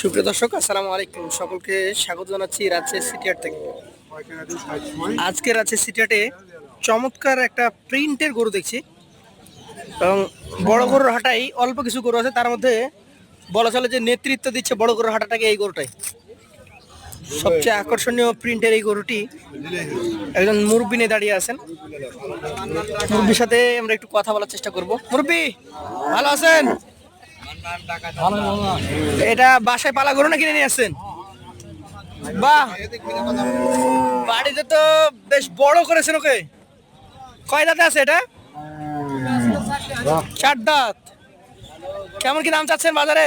সুপ্রিয় দর্শক, আসসালামু আলাইকুম। সকলকে স্বাগত জানাচ্ছি রাজশাহী সিটিহাট থেকে। আজকে রাজশাহী সিটিহাটে চমৎকার একটা প্রিন্টের গরু দেখছি। এবং বড় গরুর হাটাই অল্প কিছু গরু আছে, তার মধ্যে বলা চলে যে নেতৃত্ব দিচ্ছে বড় গরুর হাটাটাকে এই গরুটাই। সবচেয়ে আকর্ষণীয় প্রিন্টের এই গরুটি একজন মুরব্বী নিয়ে দাঁড়িয়ে আছেন। মুরব্বীর সাথে আমরা একটু কথা বলার চেষ্টা করব। মুরব্বী, ভালো আছেন? এটা বাসায় পালা গরু না কিনে নিয়ে আসছেন? বাহ! বাড়িতে তো বেশ বড় করেছেন ওকে। কয় দাঁত আছে এটা? চার দাঁত। কেমন কি দাম চাচ্ছেন বাজারে?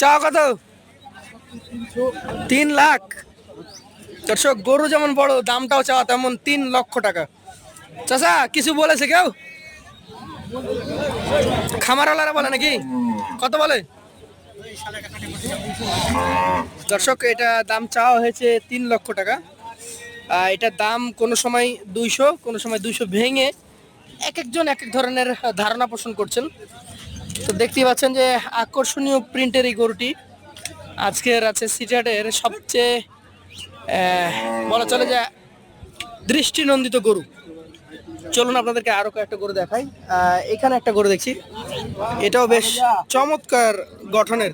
চা কত? তিন লাখ। দর্শক, গরু যেমন বড়, দামটাও চাওয়া তেমন তিন লক্ষ টাকা। চাচা, কিছু বলেছে কেউ? খামারওয়ালারা বলে নাকি? কত বলে? দর্শক, এটা দাম চাওয়া হয়েছে তিন লক্ষ টাকা। এটার দাম কোনো সময় দুইশো, কোনো সময় দুইশো ভেঙে এক একজন এক এক ধরনের ধারণা পোষণ করছেন। তো দেখতেই পাচ্ছেন যে আকর্ষণীয় প্রিন্টের এই গরুটি আজকের আছে সিটাটের সবচেয়ে বলা চলে যে দৃষ্টিনন্দিত গরু। চলুন আপনাদেরকে আরও কয়েকটা গরু দেখাই। এখানে একটা গরু দেখছি। এটাও বেশ চমৎকার গঠনের।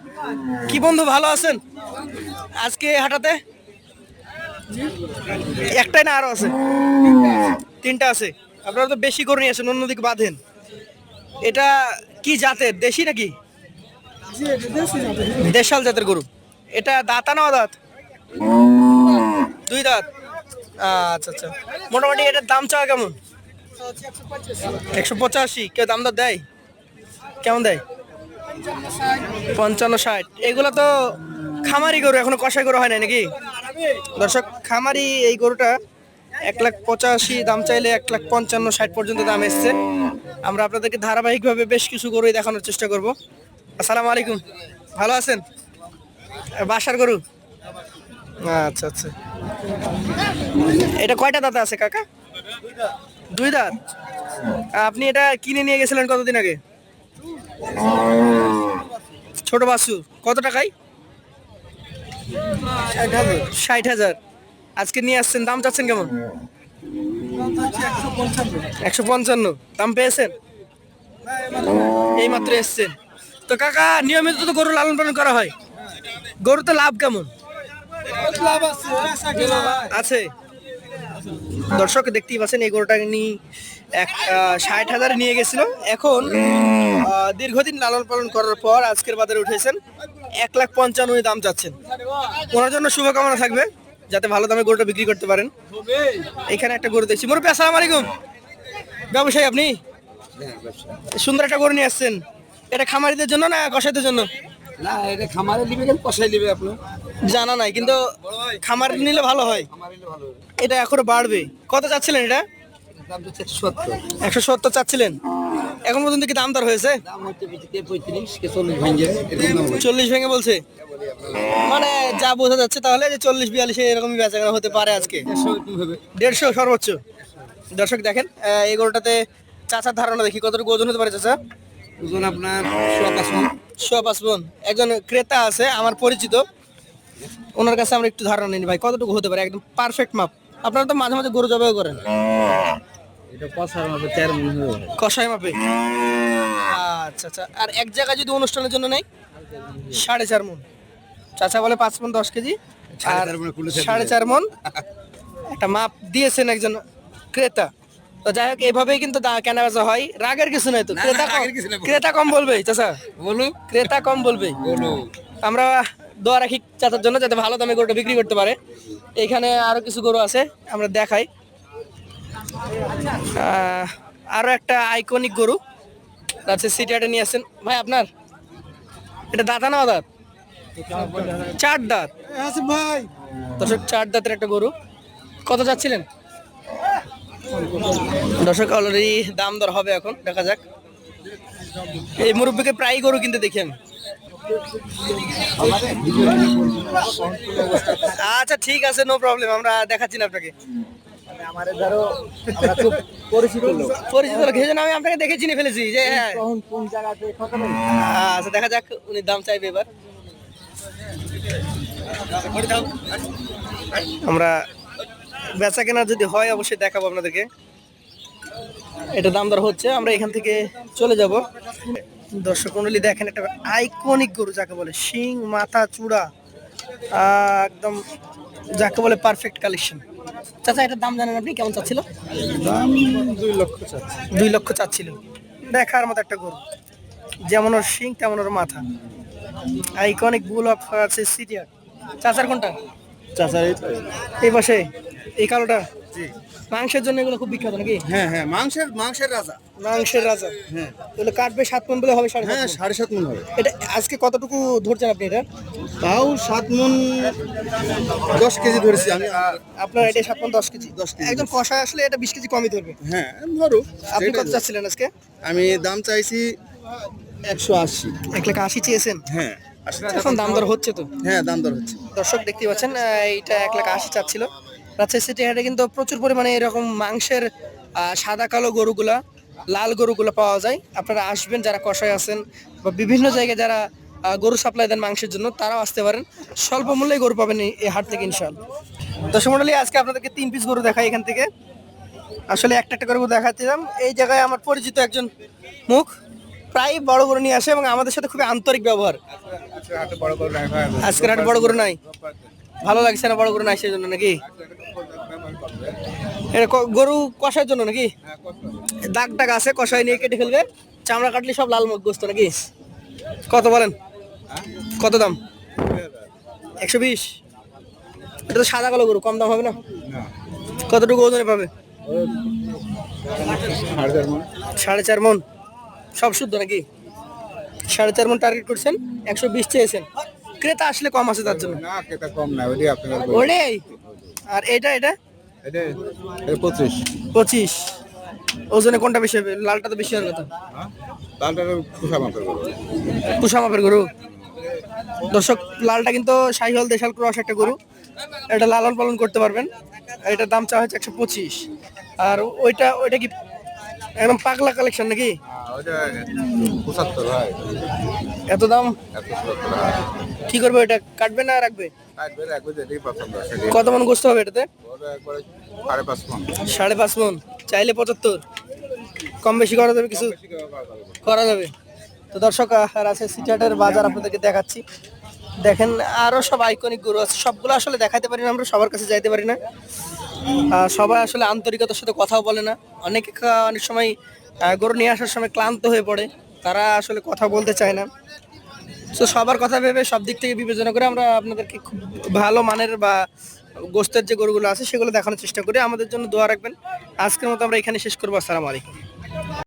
কি বন্ধু, ভালো আছেন? আজকে হাটাতে? একটাই না আরও আছে? তিনটা আছে। আপনারা তো বেশি গরু নিয়ে আসেন, অন্যদিকে বাঁধেন। এটা কি জাতের, দেশি নাকি? দেশাল জাতের গরু। এটা দাঁতা না দাঁত? দুই দাঁত। আচ্ছা আচ্ছা। মোটামুটি এটার দাম চাওয়া কেমন? একশো পঁচাশি। কেউ দাম দর দেয়? কেমন দেয়? পঞ্চান্ন ষাট। এগুলো তো খামারি গরু, এখনও কষাই গরু হয় না নাকি? দর্শক, খামারি এই গরুটা এক লাখ পঁচাশি, দাম চাইলে এক লাখ পঞ্চান্ন ষাট পর্যন্ত দাম এসছে। আমরা আপনাদেরকে ধারাবাহিকভাবে বেশ কিছু গরুই দেখানোর চেষ্টা করব। আসসালামু আলাইকুম। ভালো আছেন? বাসার গরু? আচ্ছা আচ্ছা। এটা কয়টা দাদা আছে, কাকা? দুই দাঁত? আপনি এটা কিনে নিয়ে গেছিলেন কতদিন আগে? ছোট বাসু কত টাকায়? ষাট হাজার। আজকে নিয়ে আসছেন দাম চাচ্ছেন কেমন? একশো পঞ্চান্ন। দাম পেয়েছেন? এই মাত্র এসছেন। তো কাকা নিয়মিত তো গরু লালন পালন করা হয়। গরু তো লাভ কেমন? আছে। দর্শক দেখতেই পাচ্ছেন এই গরুটাকে নিয়ে এক ষাট হাজার নিয়ে গেছিল। এখন দীর্ঘদিন লালন পালন করার পর আজকের বাজারে উঠেছেন এক লাখ পঞ্চান্ন দাম চাচ্ছেন। ওনার জন্য শুভকামনা থাকবে যাতে ভালো দামে গরুটা বিক্রি করতে পারেন। এখানে একটা গরু দেখছি। মুরব্বী আসসালামু আলাইকুম। ব্যবসায়ী আপনি? সুন্দর একটা গরু নিয়ে আসছেন। এটা খামারিদের জন্য না কষাইদের জন্য? না এটা খামারে নিবে কেন? কষাই নিবে আপনি? জানা নাই কিন্তু খামার নিলে ভালো হয়। খামারে নিলে ভালো হবে এটা এখনও বাড়বে। কত চাচ্ছিলেন এটা? সত্তর। একশো সত্তর চাচ্ছিলেন। এখন পর্যন্ত কি দাম দর হয়েছে? দাম হচ্ছে পঁয়ত্রিশ চল্লিশ ভেঙে বলছে। মানে যা বোঝা যাচ্ছে তাহলে যে চল্লিশ বিয়াল্লিশে এরকমই বেচাকেনা হতে পারে আজকে। দেড়শো সর্বোচ্চ। দর্শক দেখেন এই গরুটাতে চাচার ধারণা দেখি কতটুকু ওজন হতে পারে চাচা? ওজন আপনার সোয়া পাঁচ বোন একজন ক্রেতা আছে আমার পরিচিত। ওনার কাছে আমরা একটু ধারণা নিই ভাই কতটুকু হতে পারে? একদম পারফেক্ট মাপ আপনারা তো মাঝে মাঝে গরু জবাই করেন। এটা কষার মতো চার মন হবে কষাই মাপে? আচ্ছা আচ্ছা। আর এক জায়গায় যদি অনুষ্ঠানের জন্য নেই? সাড়ে চার মন। চাচা বলে পাঁচ মন দশ কেজি। আর সাড়ে চার মন। একটা মাপ দিয়েছেন একজন ক্রেতা। তো যাই হোক এইভাবেই কিন্তু দা- কেনা বেচা হয়। রাগের কিছু নাই তো। ক্রেতা কিছু ক্রেতা কম বলবে চাচা। বলো ক্রেতা কম বলবে বলো আমরা দোয়া রাখি চাচার জন্য যাতে ভালো দামে গরুটা বিক্রি করতে পারে। এখানে আরও কিছু গরু আছে আমরা দেখাই। আহ, আরও একটা আইকনিক গরু। আছে সিটিয়াটে নিয়ে আসছেন। ভাই আপনার? এটা দাঁতা না দাঁত চার দাঁত। আছে ভাই। দর্শক চার দাঁতের একটা গরু। কত যাচ্ছিলেন? দর্শক অলরেডি দাম দর হবে এখন, দেখা যাক। এই মুরব্বীকে প্রায় গরু কিনতে দেখি আমি আচ্ছা ঠিক আছে নো প্রবলেম আমরা দেখাচ্ছি না আপনাকে। পরিচিত আমি আপনাকে ফেলেছি যে হ্যাঁ। আচ্ছা দেখা যাক, উনি দাম চাইবে এবার। আমরা বেচা কেনা যদি হয় অবশ্যই দেখাবো আপনাদেরকে। এটা দাম দর হচ্ছে আমরা এখান থেকে চলে যাব। দর্শক মন্ডলী দেখেন একটা আইকনিক গরু যাকে বলে শিং মাথা চূড়া। একদম যাকে বলে পারফেক্ট কালেকশন চাচা এটার দাম জানেন আপনি? কেমন চাচ্ছিল? দাম দুই লক্ষ দুই লক্ষ চাচ্ছিল। দেখার মতো একটা গরু। যেমন ওর শিং তেমন ওর মাথা। আইকনিক বুল অফ আছে সিটিয়ার চাচার কোনটা? চাচার এই পাশে? এই কালোটা? জি। মাংসের জন্য এগুলো খুব বিখ্যাত নাকি? হ্যাঁ হ্যাঁ মাংসের মাংসের রাজা। মাংসের রাজা। হ্যাঁ। এগুলো কাটবে সাত মন বলে হবে সাড়ে হ্যাঁ সাড়ে সাত মন হবে। এটা আজকে কতটুকু ধরছেন আপনি এটা? তাও সাত মন দশ কেজি ধরেছি আমি। আর আপনার এটা সাত মন দশ কেজি। 10 কেজি। একজন কষায় আসলে এটা বিশ কেজি কমই ধরবে। হ্যাঁ ধরো আপনি কত চাচ্ছিলেন আজকে? আমি দাম চাইছি একশো আশি। এক লাখ আশি চেয়েছেন? হ্যাঁ এখন দাম দর হচ্ছে তো? হ্যাঁ দাম দর হচ্ছে। দর্শক দেখতে পাচ্ছেন এইটা এক লাখ আশি চাচ্ছিল। রাজশাহী সিটি হাটে কিন্তু প্রচুর পরিমাণে এরকম মাংসের সাদা কালো গরুগুলা লাল গরুগুলো পাওয়া যায়। আপনারা আসবেন যারা কষায় আছেন বা বিভিন্ন জায়গায় যারা গরু সাপ্লাই দেন মাংসের জন্য তারাও আসতে পারেন। স্বল্প মূল্যে গরু পাবেন এই- হাট থেকে ইনশাল্লাহ দর্শক মন্ডলী আজকে আপনাদেরকে তিন পিস গরু দেখাই এখান থেকে। আসলে একটা একটা করে গরু দেখাচ্ছিলাম। এই জায়গায় আমার পরিচিত একজন মুখ। প্রায় বড় গরু নিয়ে আসে এবং আমাদের সাথে খুবই আন্তরিক ব্যবহার। আজকের হাটে বড় গরু নাই। ভালো লাগছে না বড় গরু নাই সেই জন্য নাকি? এটা ক- গরু কষার জন্য নাকি? দাগ টাগ আছে কষায় নিয়ে কেটে ফেলবে চামড়া কাটলে সব লাল মুখ গোস্ত নাকি? কত বলেন? কত দাম? একশো বিশ। এটা তো সাদা কালো গরু কম দাম হবে না? কতটুকু ওজনে পাবে? সাড়ে চার মন। সব শুদ্ধ নাকি? সাড়ে চার মন টার্গেট করছেন একশো বিশ চেয়েছেন। ক্রেতা আসলে কম আছে তার জন্য। ওটাই আর এটা এটা? পঁচিশ। পঁচিশ। ওজনে কোনটা বেশি হবে? লালটা তো বেশি হওয়ার কথা তালটা খুশা মাপের করব পুষা মাপের গরু। দর্শক লালটা কিন্তু শাহিহল দেশাল ক্রস একটা গরু। এটা লালন পালন করতে পারবেন। এটার দাম চাওয়া হচ্ছে একশো পঁচিশ। আর ওইটা ওইটা কি একদম পাগলা কালেকশন নাকি? পঁচাত্তর হয় এত দাম? কি করবে এটা কাটবে না রাখবে? কত মন গোস্ত হবে এটাতে? সাড়ে পাঁচ মন। মন। চাইলে পঁচাত্তর। কম বেশি করা যাবে কিছু? করা যাবে। তো দর্শক আর আছে সিটিহাটের বাজার আপনাদেরকে দেখাচ্ছি। দেখেন আরও সব আইকনিক গরু আছে। সবগুলো আসলে দেখাতে পারি না আমরা সবার কাছে যাইতে পারি না। সবাই আসলে আন্তরিকতার সাথে কথাও বলে না। অনেকে অনেক সময় গরু নিয়ে আসার সময় ক্লান্ত হয়ে পড়ে। তারা আসলে কথা বলতে চায় না। তো সবার কথা ভেবে সব দিক থেকে বিবেচনা করে আমরা আপনাদেরকে খুব ভালো মানের বা গোস্তের যে গরুগুলো আছে, সেগুলো দেখানোর চেষ্টা করি। আমাদের জন্য দোয়া রাখবেন। আজকের মতো আমরা এখানে শেষ করব। আসসালামু আলাইকুম।